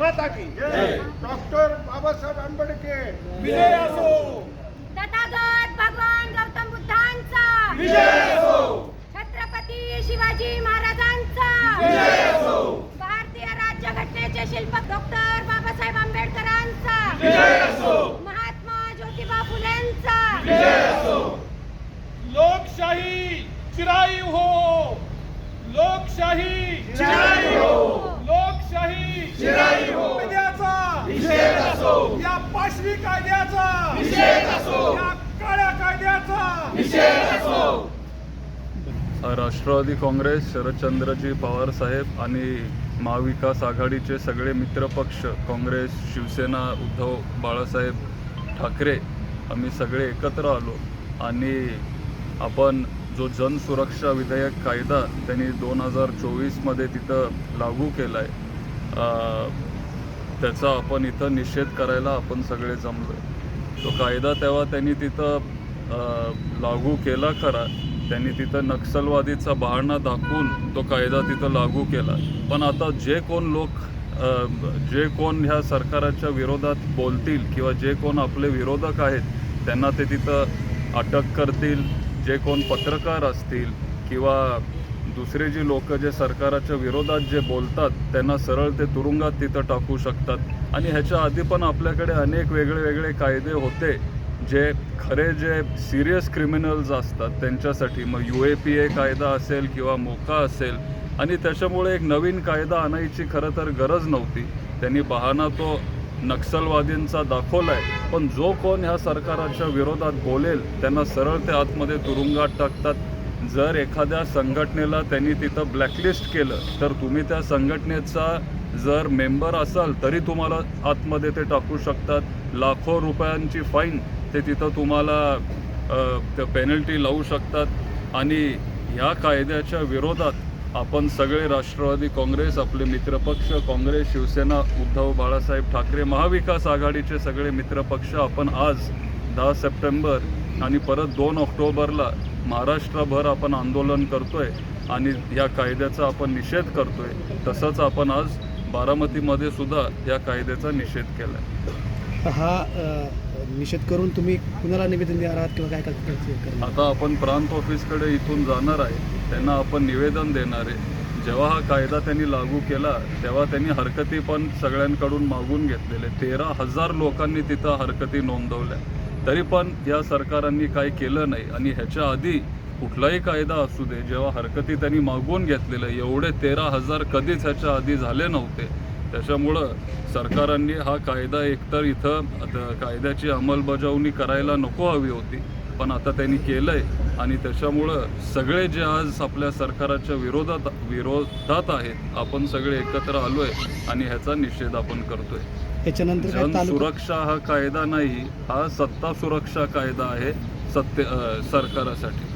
माता की डॉक्टर बाबासाहेब आंबेडकर. विजय असो। तथागत भगवान गौतम बुद्धांचा. विजय असो। छत्रपती शिवाजी महाराजांचा. विजय असो। भारतीय राज्यघटनेचे शिल्पक डॉक्टर बाबासाहेब आंबेडकरांचा. विजय असो। महात्मा ज्योतिबा फुलेंचा. विजय असो। लोकशाही चिरायू हो। लोकशाही चिरायू हो लोकशाही चिरायू हो कायद्याचा निषेध असो या पाशवी कायद्याचा निषेध असो या काळ्या कायद्याचा निषेध असो राष्ट्रवादी काँग्रेस शरदचंद्रजी पवार साहेब आणि महाविकास आघाडीचे सगळे मित्रपक्ष काँग्रेस शिवसेना उद्धव बाळासाहेब ठाकरे आम्ही सगळे एकत्र आलो. आणि आपण जो जनसुरक्षा विधेयक कायदा त्यांनी दोन हजार चोवीसमध्ये तिथं लागू केला आहे त्याचा आपण इथं निषेध करायला आपण सगळे जमलो तो कायदा तेव्हा त्यांनी तिथं लागू केला खरा. त्यांनी तिथं नक्षलवादीचा बहाणा दाखवून तो कायदा तिथं लागू केला. पण आता जे कोण लोक जे कोण ह्या सरकाराच्या विरोधात बोलतील किंवा जे कोण आपले विरोधक आहेत त्यांना ते तिथं अटक करतील जे कोण पत्रकार असतील किंवा दुसरे जी लोक जे सरकाराच्या विरोधात जे बोलतात त्यांना सरळ ते तुरुंगात तिथं टाकू शकतात. आणि ह्याच्या आधी पण आपल्याकडे अनेक वेगळे वेगळे कायदे होते. जे खरे जे सिरियस क्रिमिनल्स असतात त्यांच्यासाठी मग यू ए पी ए कायदा असेल किंवा मोका असेल आणि त्याच्यामुळे एक नवीन कायदा आणायची खरं तर गरज नव्हती. त्यांनी बहाणा तो नक्षलवादींचा दाखवला आहे पण जो कोण ह्या सरकाराच्या विरोधात बोलेल त्यांना सरळ ते आतमध्ये तुरुंगात टाकतात. जर एखाद्या संघटनेला त्यांनी तिथं ब्लॅकलिस्ट केलं तर तुम्ही त्या संघटनेचा जर मेंबर असाल तरी तुम्हाला आतमध्ये ते टाकू शकतात. लाखो रुपयांची फाईन ते तिथं तुम्हाला पेनल्टी लावू शकतात. आणि ह्या कायद्याच्या विरोधात आपण सगळे राष्ट्रवादी काँग्रेस आपले मित्रपक्ष काँग्रेस शिवसेना उद्धव बाळासाहेब ठाकरे महाविकास आघाडीचे सगळे मित्रपक्ष आपण आज दहा सप्टेंबर आणि परत दोन ऑक्टोबरला महाराष्ट्रभर आपण आंदोलन करतोय आणि या कायद्याचा आपण निषेध करतोय. तसंच आपण आज बारामतीमध्ये सुद्धा या कायद्याचा निषेध केला आहे हा निषेध करून तुम्ही कुणाला निवेदन देणार आहात किंवा काय करणार आता आपण प्रांत ऑफिसकडे इथून जाणार आहे. त्यांना आपण निवेदन देणार आहे. जेव्हा हा कायदा त्यांनी लागू केला तेव्हा त्यांनी हरकती पण सगळ्यांकडून मागून घेतलेले. तेरा हजार लोकांनी तिथं हरकती नोंदवल्या. तरी पण या सरकारांनी काय केलं नाही. आणि ह्याच्या आधी कुठलाही कायदा असू दे जेव्हा हरकती त्यांनी मागवून घेतलेलं एवढे तेरा हजार कधीच ह्याच्या आधी झाले नव्हते. त्याच्यामुळं सरकारांनी हा कायदा एकतर इथं कायद्याची अंमलबजावणी करायला नको हवी होती पण आता त्यांनी केलंय. आणि त्याच्यामुळं सगळे जे आज आपल्या सरकाराच्या विरोधात विरोधात आहेत आपण सगळे एकत्र आलोय आणि ह्याचा निषेध आपण करतोय. याच्यानंतर काय जन तालुका सुरक्षा हा कायदा नाही हा सत्ता सुरक्षा कायदा आहे सत्य अ, सरकारासाठी.